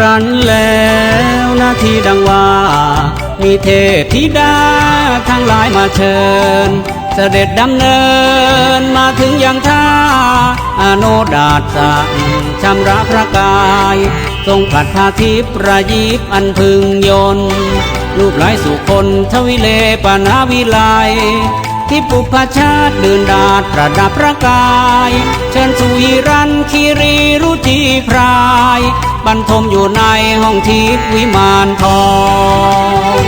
รันแล้วนาทีดังว่า มีเทพธิดาทั้งหลายมาเชิญ เสด็จดำเนินมาถึงยังท่าอโนดาตสั่งชำระพระกาย ทรงผลัดพาทิพย์ประยิบอันพึงยนรูปหลายสุคนทวิเลปนาวิไล ที่ปุพชาติเดินดาดประดับพระกาย เชิญสุยรันคีรีรุจีพราย บรรทมอยู่ในห้องทิพวิมานทอง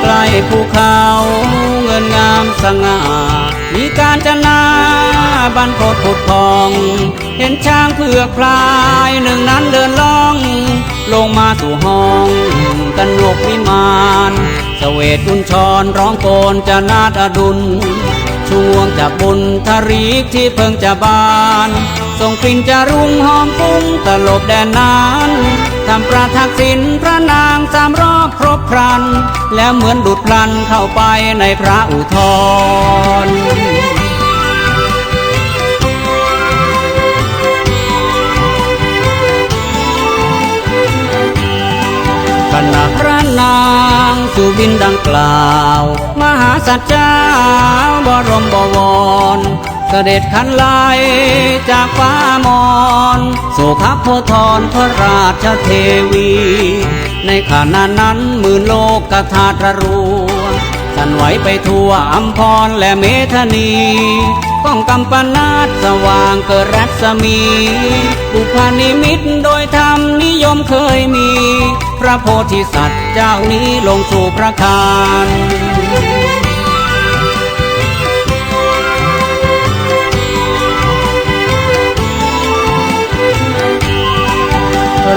ใกล้ภูเขาเงินงามสง่ามีการจนา บันโคตรผุดพอง เห็นช้างเผือกพลายหนึ่งนั้นเดินล่อง ลงมาสู่ห้องกันนกวิมานเสวตกุญชรร้องโกนจะนาดอดุลช่วงจากบุญทรีกที่เพิ่งจะบานส่งกลิ่นจะรุ่งหอมฟุ้งตลบแดนนานทำประทักษิณพระนางสามรอบครบครัน แล้วเหมือนดุดพลันเข้าไปในพระอุทธร ขณะพระนางสุบินดังกล่าว มหาสัจจาบรมบวร เสด็จขันไลจากฟ้ามอนสู่ขับโพธรพระราชเทวี ในขณะนั้นหมื่นโลกกธาตรรวงสั่นไหวไปทั่วอัมพรและเมธนีก้องกำปนาตสว่างเกิดรัศมีบุพานิมิตโดยธรรม มเคยมี พระโพธิสัตว์เจ้านี้ลงสู่พระคาน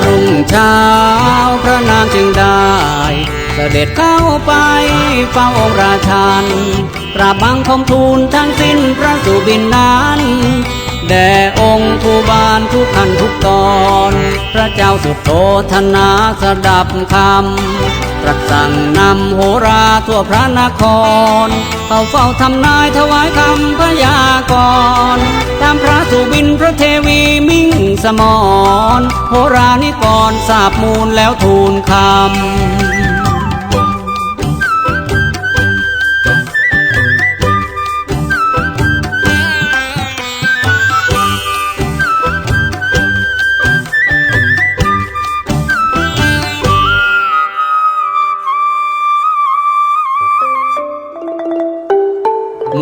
รุ่งเช้าพระนางจึงได้เสด็จเข้าไปเฝ้าองค์ราชันกราบบังคมทูลทั้งสิ้นพระสุบินนั้น แด่องค์ผู้บานทุกขันทุกตอน เจ้าสุดโทธนาสดับคำตรัสสั่งนำโหราทั่วพระนคร เข้าเฝ้าทำนายถวายคำพยากรณ์ตามพระสุบินพระเทวีมิ่งสมรโหรานิกรทราบมูลแล้วทูลคำ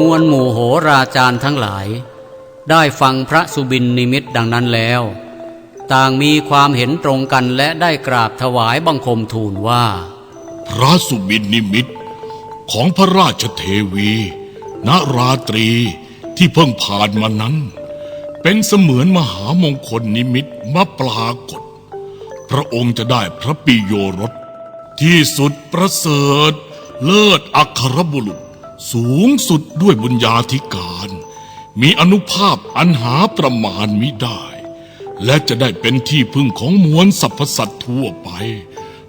มวลหมู่โหราจารย์ทั้งหลาย ได้ฟังพระสุบินนิมิตดังนั้นแล้ว ต่างมีความเห็นตรงกันและได้กราบถวายบังคมทูลว่า พระสุบินนิมิตของพระราชเทวีณราตรีที่เพิ่งผ่านมานั้น เป็นเสมือนมหามงคลนิมิตมาปรากฏ พระองค์จะได้พระปิโยรสที่สุดประเสริฐเลิศอัครบุรุษ สูงสุดด้วยบุญญาธิการ มีอนุภาพอันหาประมาณมิได้ และจะได้เป็นที่พึ่งของมวลสรรพสัตว์ทั่วไป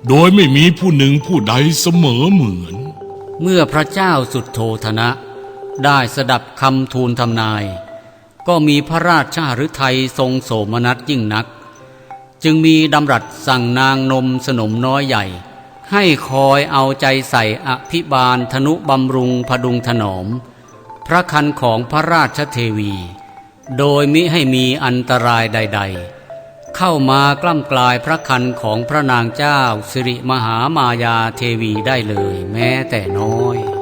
โดยไม่มีผู้หนึ่งผู้ใดเสมอเหมือน เมื่อพระเจ้าสุดโทธนะ ได้สดับคำทูลทำนาย ก็มีพระราชาฤทัยทรงโสมนัสยิ่งนัก จึงมีดำรัสสั่งนางนมสนมน้อยใหญ่ ให้คอยเอาใจใส่อภิบาลธนุบำรุงพดุงถนอม พระคันของพระราชเทวี โดยมิให้มีอันตรายใด ๆ เข้ามากล้ำกลายพระคันของพระนางเจ้าสิริมหามายาเทวีได้เลยแม้แต่น้อย